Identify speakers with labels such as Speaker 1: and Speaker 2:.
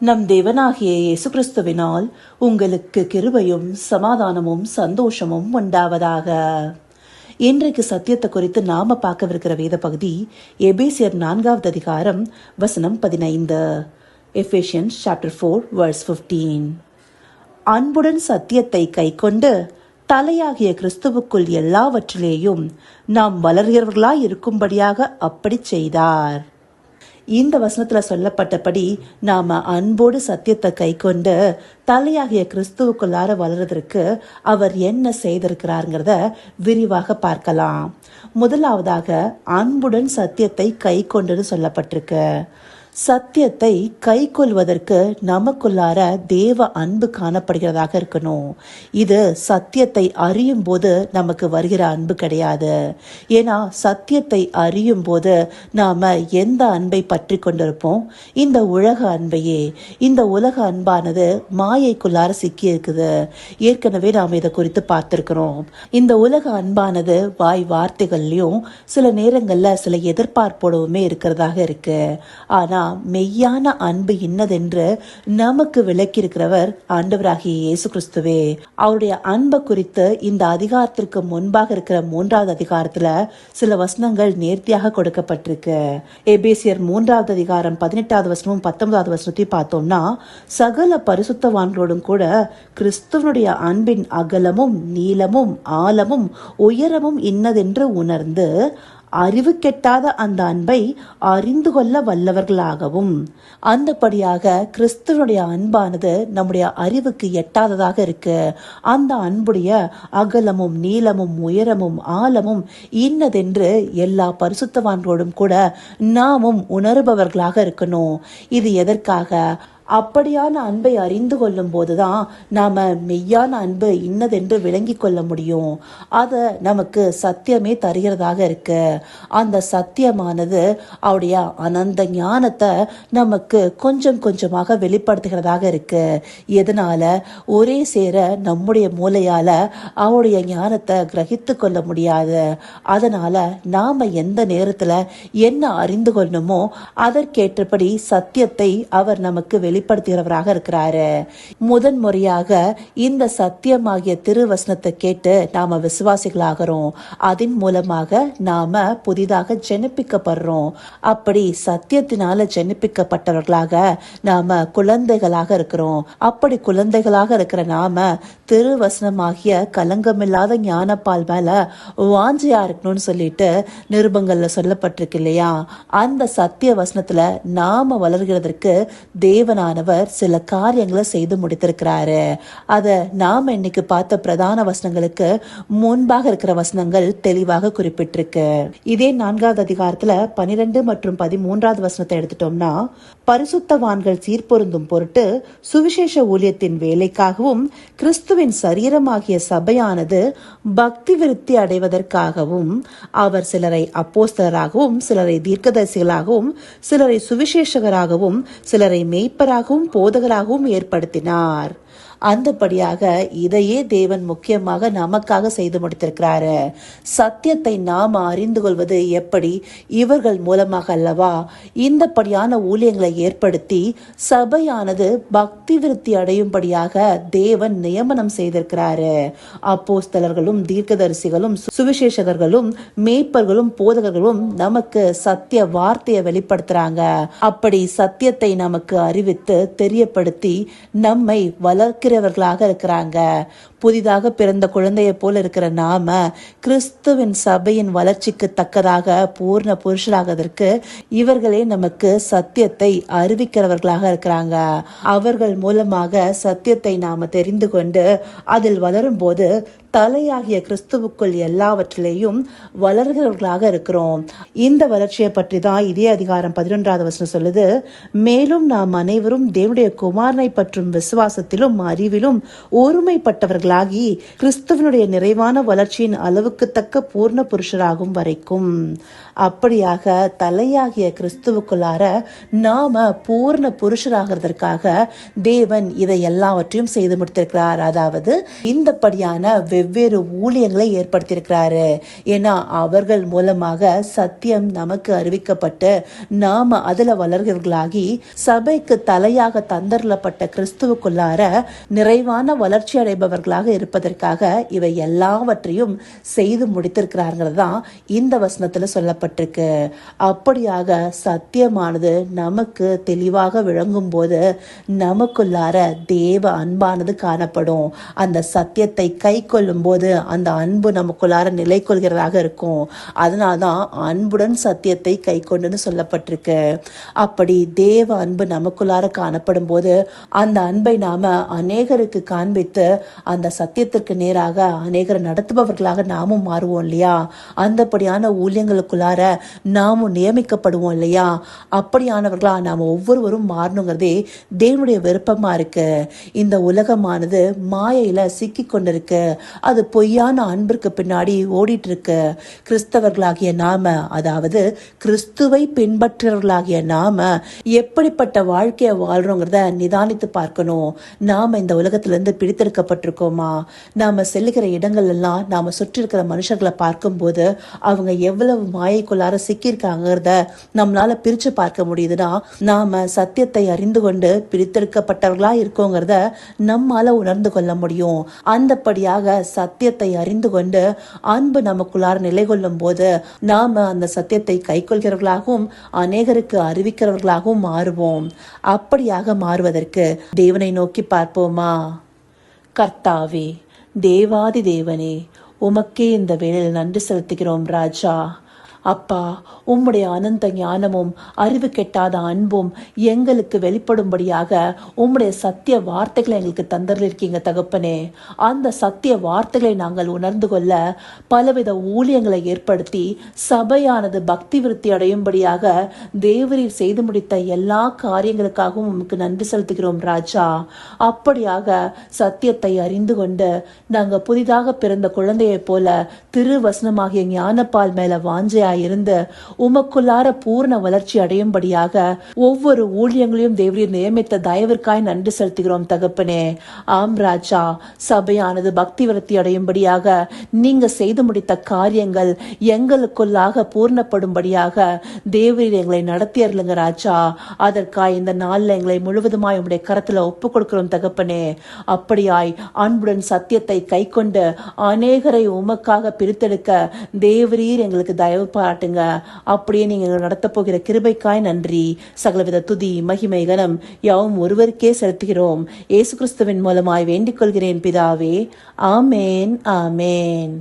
Speaker 1: நம் தேவனாகிய இயேசு கிறிஸ்துவினால் உங்களுக்கு கிருபையும் சமாதானமும் சந்தோஷமும் உண்டாவதாக. இன்றைக்கு சத்தியத்தை குறித்து நாம பார்க்கவிருக்கிற வேத பகுதி எபேசியர் நான்காவது அதிகாரம் வசனம் பதினைந்து. Ephesians chapter four verse fifteen அன்புடன் சத்தியத்தை கைக்கொண்டு தலையாகிய கிறிஸ்துவுக்குள் எல்லாவற்றிலேயும் நாம் வளர்கிறவர்களாய் இருக்கும்படியாக அப்படி செய்தார். இந்த வசனத்தில் சொல்லப்பட்டபடி நாம் அன்போடு சத்தியத்தை கைக்கொண்டு தலையாகிய கிறிஸ்துவுக்குள்ளார வளர்றதற்கு அவர் என்ன செய்திருக்கிறாருங்கிறத விரிவாக பார்க்கலாம். முதலாவதாக அன்புடன் சத்தியத்தை கை கொண்டுன்னு சொல்லப்பட்டிருக்கு. சத்தியத்தை கை கொள்வதற்கு நமக்குள்ளார தேவ அன்பு காணப்படுகிறதாக இருக்கணும். இது சத்தியத்தை அறியும் போது நமக்கு வருகிற அன்பு கிடையாது. ஏன்னா சத்தியத்தை அறியும் போது நாம எந்த அன்பை பற்றி கொண்டிருப்போம்? இந்த உலக அன்பையே. இந்த உலக அன்பானது மாயைக்குள்ளார சிக்கி இருக்குது ஏற்கனவே நாம் இதை குறித்து பார்த்திருக்கிறோம். இந்த உலக அன்பானது வாய் வார்த்தைகள்லயும் சில நேரங்கள்ல சில எதிர்பார்ப்போடவுமே இருக்கிறதாக இருக்கு. ஆனா மெய்யான அன்பு இன்னதென்று நமக்கு விளக்கியிருக்கிறவர் ஆண்டவராகிய இயேசு கிறிஸ்துவே அவருடைய அன்பை குறித்து இந்த அதிகாரத்திற்கு முன்பாக இருக்கிற மூன்றாவது அதிகாரத்துல சில வசனங்கள் நேர்த்தியாக கொடுக்கப்பட்டிருக்கு. எபேசியர் மூன்றாவது அதிகாரம் பதினெட்டாவது வசனமும் பத்தொன்பதாவது வசனத்தையும் பார்த்தோம்னா சகல பரிசுத்தவான்களோடும் கூட கிறிஸ்துவனுடைய அன்பின் அகலமும் நீளமும் ஆழமும் உயரமும் இன்னதென்று உணர்ந்து அறிவு கெட்டாத அந்த அன்பை அறிந்து கொள்ள வல்லவர்களாகவும் அந்தபடியாக கிறிஸ்துவனுடைய அன்பானது நம்முடைய அறிவுக்கு எட்டாததாக இருக்கு. அந்த அன்புடைய அகலமும் நீளமும் உயரமும் ஆழமும் இன்னதென்று எல்லா பரிசுத்தவான்களோடும் கூட நாமும் உணர்பவர்களாக இருக்கணும். இது எதற்காக? அப்படியான அன்பை அறிந்து கொள்ளும் போதுதான் நாம மெய்யான அன்பு இன்னதென்று விளங்கி கொள்ள முடியும். அதை நமக்கு சத்தியமே தருகிறதாக இருக்கு. அந்த சத்தியமானது அவருடைய அனந்த ஞானத்தை நமக்கு கொஞ்சம் கொஞ்சமாக வெளிப்படுத்துகிறதாக இருக்கு. எதனால? ஒரே சேர நம்முடைய மூளையால அவருடைய ஞானத்தை கிரகித்து கொள்ள முடியாது. அதனால நாம எந்த நேரத்துல என்ன அறிந்து கொள்ளணுமோ அதற்கேற்றபடி சத்தியத்தை அவர் நமக்கு வெளி வெளிப்படுத்துகிறவராக இருக்கிறாரு. முதன் முறையாக இந்த சத்தியமாகிய திருவசனத்தை கேட்டு நாம விசுவாசிகளாகிறோம். அதன் மூலமாக நாம புதிதாக ஜெனிப்பிக்கப்படுறோம். அப்படி சத்தியத்தினால ஜெனிப்பிக்கப்பட்டவர்களாக நாம குழந்தைகளாக இருக்கிறோம். அப்படி குழந்தைகளாக இருக்கிற நாம திருவசனமாகிய கலங்கமில்லாத ஞானப்பால் மேல வாஞ்சியா இருக்கணும்னு சொல்லிட்டு நிருபங்கள்ல சொல்லப்பட்டிருக்கு இல்லையா? அந்த சத்திய வசனத்துல நாம வளர்கிறதற்கு ஆண்டவரானவர் சில காரியங்களை செய்து முடித்திருக்கிறாரு. அதை நாம் இன்னைக்கு பார்த்த பிரதான வசனங்களுக்கு முன்பாக இருக்கிற வசனங்கள் தெளிவாக குறிப்பிட்டிருக்கு. இதே நான்காவது அதிகாரத்துல பனிரெண்டு மற்றும் பதிமூன்றாவது வசனத்தை எடுத்துட்டோம்னா பரிசுத்தவான்கள் சீர்பொருந்தும் பொருட்டு சுவிசேஷ ஊழியத்தின் வேலைக்காகவும் கிறிஸ்துவின் சரீரமாகிய சபையானது பக்தி விருத்தி அடைவதற்காகவும் அவர் சிலரை அப்போஸ்தலராகவும் சிலரை தீர்க்கதரிசிகளாகவும் சிலரை சுவிசேஷகராகவும் சிலரை மெய்ப்பராக மேய்ப்பராகவும் போதகராகவும் ஏற்படுத்தினார். அந்தபடியாக இதையே தேவன் முக்கியமாக நமக்காக செய்து முடித்திருக்கிறாரு. சத்தியத்தை நாம் அறிந்து கொள்வது எப்படி? இவர்கள் மூலமாக அல்லவா? இந்தபடியான ஊழியங்களை ஏற்படுத்தி சபையானது பக்தி விருத்தி அடையும்படியாக தேவன் நியமனம் செய்திருக்கிறாரு. அப்போஸ்தலர்களும் தீர்க்கதரிசிகளும் சுவிசேஷகர்களும் மேய்ப்பர்களும் போதகர்களும் நமக்கு சத்திய வார்த்தையை வெளிப்படுத்துறாங்க. அப்படி சத்தியத்தை நமக்கு அறிவித்து தெரியப்படுத்தி நம்மை வளர்க்க இருக்கிறவர்களாக இருக்கிறாங்க. புதிதாக பிறந்த குழந்தையை போல இருக்கிற நாம கிறிஸ்துவின் சபையின் வளர்ச்சிக்கு தக்கதாக பூர்ண புருஷராகதற்கு இவர்களே நமக்கு சத்தியத்தை அறிவிக்கிறவர்களாக இருக்கிறாங்க. அவர்கள் மூலமாக சத்தியத்தை நாம தெரிந்து கொண்டு அதில் வளரும் போது தலையாகிய கிறிஸ்துவுக்குள் எல்லாவற்றிலேயும் வளர்கிறவர்களாக இருக்கிறோம். இந்த வளர்ச்சியை பற்றி தான் இதே அதிகாரம் பதினொன்றாவது வசனம் சொல்லுது. மேலும் நாம் அனைவரும் தேவனுடைய குமாரனை பற்றும் விசுவாசத்திலும் அறிவிலும் ஒருமைப்பட்டவர்களாகி கிறிஸ்துவனுடைய நிறைவான வளர்ச்சியின் அளவுக்கு தக்க பூர்ண புருஷராகும் வரைக்கும். அப்படியாக தலையாகிய கிறிஸ்துவுக்குள்ளார நாம பூர்ண புருஷராகிறதற்காக தேவன் இதை எல்லாவற்றையும் செய்து முடித்திருக்கிறார். அதாவது இந்தப்படியான வெவ்வேறு ஊழியங்களை ஏற்படுத்தியிருக்கிறாரு. ஏன்னா அவர்கள் மூலமாக சத்தியம் நமக்கு அறிவிக்கப்பட்டு நாம அதுல வளர்கிறவர்களாகி சபைக்கு தலையாக தந்தரப்பட்ட கிறிஸ்துவுக்குள்ளார நிறைவான வளர்ச்சி அடைபவர்களாக இருப்பதற்காக இவை எல்லாவற்றையும் செய்து முடித்திருக்கிறார்கள் தான் இந்த வசனத்துல சொல்லப்பட்டிருக்கு அப்படியாக சத்தியமானது நமக்கு தெளிவாக விளங்கும் போது நமக்குள்ளார தேவ அன்பானது காணப்படும். அந்த சத்தியத்தை கை கொள்ளும் போது அந்த அன்பு நமக்குள்ளார நிலை கொள்கிறதாக இருக்கும். அதனால்தான் அன்புடன் சத்தியத்தை கை கொண்டுன்னு சொல்லப்பட்டிருக்கு. அப்படி தேவ அன்பு நமக்குள்ளார காணப்படும் போது அந்த அன்பை நாம அநேகருக்கு காண்பித்து அந்த சத்தியத்திற்கு நேராக அநேகரை நடத்துபவர்களாக நாமும் மாறுவோம் இல்லையா? அந்தபடியான ஊழியங்களுக்குள்ளார நாமும் நியமிக்கப்படுவோம் இல்லையா? அப்படியானவர்களா நாம் ஒவ்வொருவரும் மாறணுங்கிறதே தேவனுடைய விருப்பமா இருக்கு. இந்த உலகமானது மாயையில சிக்கி கொண்டிருக்கு. அது பொய்யான அன்பிற்கு பின்னாடி ஓடிட்டு இருக்கு கிறிஸ்தவர்களாகிய நாம அதாவது கிறிஸ்துவை பின்பற்றுறவர்களாகிய நாம எப்படிப்பட்ட வாழ்க்கையை வாழ்றோங்கிறத நிதானித்து பார்க்கணும். நாம இந்த உலகத்துல இருந்து பிடித்தெடுக்கப்பட்டிருக்கோமா? நாம செல்லுகிற இடங்கள் எல்லாம் நாம சுற்றி இருக்கிற மனுஷர்களை பார்க்கும்போது அவங்க எவ்வளவு மாய மாயைக்குள்ளார சிக்கியிருக்காங்கிறத நம்மளால பிரிச்சு பார்க்க முடியுதுன்னா நாம சத்தியத்தை அறிந்து கொண்டு பிரித்தெடுக்கப்பட்டவர்களா இருக்கோங்கிறத நம்மால உணர்ந்து கொள்ள முடியும். அந்தபடியாக சத்தியத்தை அறிந்து கொண்டு அன்பு நமக்குள்ளார நிலை கொள்ளும் போது நாம அந்த சத்தியத்தை கைக்கொள்கிறவர்களாகவும் அநேகருக்கு அறிவிக்கிறவர்களாகவும் மாறுவோம். அப்படியாக மாறுவதற்கு தேவனை நோக்கி பார்ப்போமா? கர்த்தாவே தேவாதி தேவனே உமக்கே இந்த வேளையில் நன்றி செலுத்துகிறோம் ராஜா. அப்பா உம்முடைய அனந்த ஞானமும் அறிவு கெட்டாத அன்பும் எங்களுக்கு வெளிப்படும்படியாக உம்முடைய சத்திய வார்த்தைகளை எங்களுக்கு தந்திருக்கீங்க தகப்பனே. அந்த சத்திய வார்த்தைகளை நாங்கள் உணர்ந்து கொள்ள பலவித ஊழியங்களை ஏற்படுத்தி சபையானது பக்தி விருத்தி அடையும்படியாக தேவரீர் செய்து முடித்த எல்லா காரியங்களுக்காகவும் உமக்கு நன்றி செலுத்துகிறோம் ராஜா. அப்படியாக சத்தியத்தை அறிந்து கொண்டு நாங்கள் புதிதாக பிறந்த குழந்தையைப் போல திருவசனமாகிய ஞானப்பால் மேல வாஞ்சையாய் இருந்து உமக்குள்ளார பூர்ண வளர்ச்சி அடையும்படியாக ஒவ்வொரு ஊழியங்களையும் தேவரீர் நியமித்த தயவிற்காய் நன்றி செலுத்துகிறோம் தகப்பனே. ஆம் ராஜா. சபையானது பக்தி விரத்தி அடையும்படியாக நீங்க செய்து முடித்த காரியங்கள் எங்களுக்குள்ளாக பூர்ணப்படும்படியாக தேவரீர் எங்களை நடத்தியருளுங்க ராஜா. அதற்காய் இந்த நாளில் எங்களை முழுவதுமாய் உங்களுடைய கரத்தில் ஒப்பு கொடுக்கிறோம் தகப்பனே. அப்படியாய் அன்புடன் சத்தியத்தை கை கொண்டு அநேகரை உமக்காக பிரித்தெடுக்க தேவரீர் எங்களுக்கு தயவு பாராட்டுங்க. அப்படியே நீங்கள் நடத்தப் போகிற கிருபைக்காய் நன்றி. சகலவித துதி மகிமை கனம் யாவும் ஒருவருக்கே செலுத்துகிறோம். இயேசு கிறிஸ்துவின் மூலமாய் வேண்டிக் கொள்கிறேன் பிதாவே. ஆமேன் ஆமேன்.